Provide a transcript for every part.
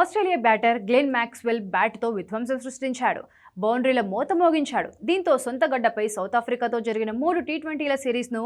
Australia batter Glenn Maxwell బ్యాట్తో విధ్వంసం సృష్టించాడు. బౌండరీల మోత మోగించాడు. దీంతో సొంత గడ్డపై సౌత్ ఆఫ్రికాతో జరిగిన మూడు టీ ట్వంటీల సిరీస్ను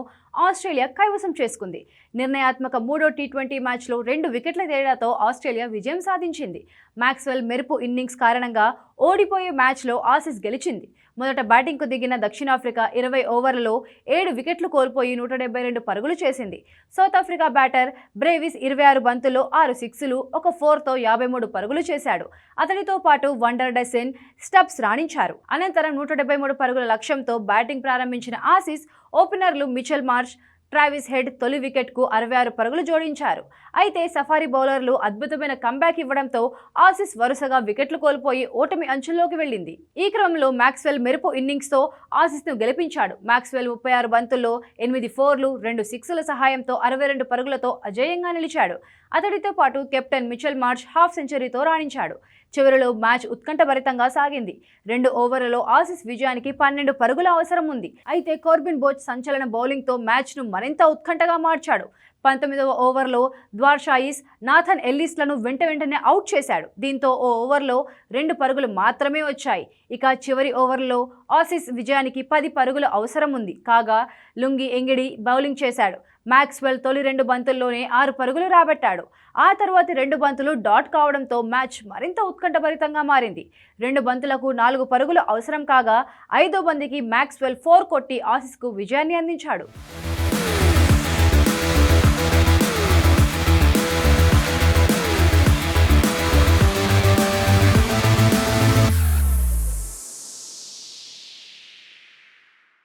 ఆస్ట్రేలియా కైవసం చేసుకుంది. నిర్ణయాత్మక మూడో టీ ట్వంటీ మ్యాచ్లో రెండు వికెట్ల తేడాతో ఆస్ట్రేలియా విజయం సాధించింది. మ్యాక్స్వెల్ మెరుపు ఇన్నింగ్స్ కారణంగా ఓడిపోయే మ్యాచ్లో ఆసీస్ గెలిచింది. మొదట బ్యాటింగ్కు దిగిన దక్షిణాఫ్రికా ఇరవై ఓవర్లలో ఏడు వికెట్లు కోల్పోయి నూట డెబ్బై రెండు పరుగులు చేసింది. సౌత్ ఆఫ్రికా బ్యాటర్ బ్రేవిస్ ఇరవై ఆరు బంతుల్లో ఆరు సిక్స్లు ఒక ఫోర్తో యాభై మూడు పరుగులు చేశాడు. అతనితో పాటు వండర్ డెసిన్ స్టబ్స్ రాణించారు. అనంతరం నూట డెబ్బై మూడు పరుగుల లక్ష్యంతో బ్యాటింగ్ ప్రారంభించిన ఆసీస్ ఓపెనర్లు మిచెల్ మార్ష్ ట్రావిస్ హెడ్ తొలి వికెట్కు అరవై ఆరు పరుగులు జోడించారు. అయితే సఫారీ బౌలర్లు అద్భుతమైన కంబ్యాక్ ఇవ్వడంతో ఆసీస్ వరుసగా వికెట్లు కోల్పోయి ఓటమి అంచుల్లోకి వెళ్ళింది. ఈ క్రమంలో మ్యాక్స్వెల్ మెరుపు ఇన్నింగ్స్తో ఆసీస్ను గెలిపించాడు. మ్యాక్స్వెల్ ముప్పై ఆరు బంతుల్లో ఎనిమిది ఫోర్లు రెండు సిక్స్ల సహాయంతో అరవై రెండు పరుగులతో అజేయంగా నిలిచాడు. అతడితో పాటు కెప్టెన్ మిచెల్ మార్చ్ హాఫ్ సెంచరీతో రాణించాడు. చివరిలో మ్యాచ్ ఉత్కంఠభరితంగా సాగింది. రెండు ఓవర్లలో ఆసీస్ విజయానికి పన్నెండు పరుగుల అవసరం ఉంది అయితే కోర్బిన్ బోచ్ సంచలన బౌలింగ్తో మ్యాచ్ను మరింత ఉత్కంఠగా మార్చాడు. పంతొమ్మిదవ ఓవర్లో ద్వార్షాయిస్ నాథన్ ఎల్లిస్లను వెంట వెంటనే అవుట్ చేశాడు. దీంతో ఓ ఓవర్లో రెండు పరుగులు మాత్రమే వచ్చాయి. ఇక చివరి ఓవర్లో ఆసీస్ విజయానికి పది పరుగులు అవసరం ఉంది. కాగా లుంగి ఎంగిడి బౌలింగ్ చేశాడు. మ్యాక్స్వెల్ తొలి రెండు బంతుల్లోనే ఆరు పరుగులు రాబట్టాడు. ఆ తర్వాతి రెండు బంతులు డాట్ కావడంతో మ్యాచ్ మరింత ఉత్కంఠభరితంగా మారింది. రెండు బంతులకు నాలుగు పరుగులు అవసరం కాగా ఐదో బంతికి మ్యాక్స్వెల్ ఫోర్ కొట్టి ఆసీస్కు విజయాన్ని అందించాడు.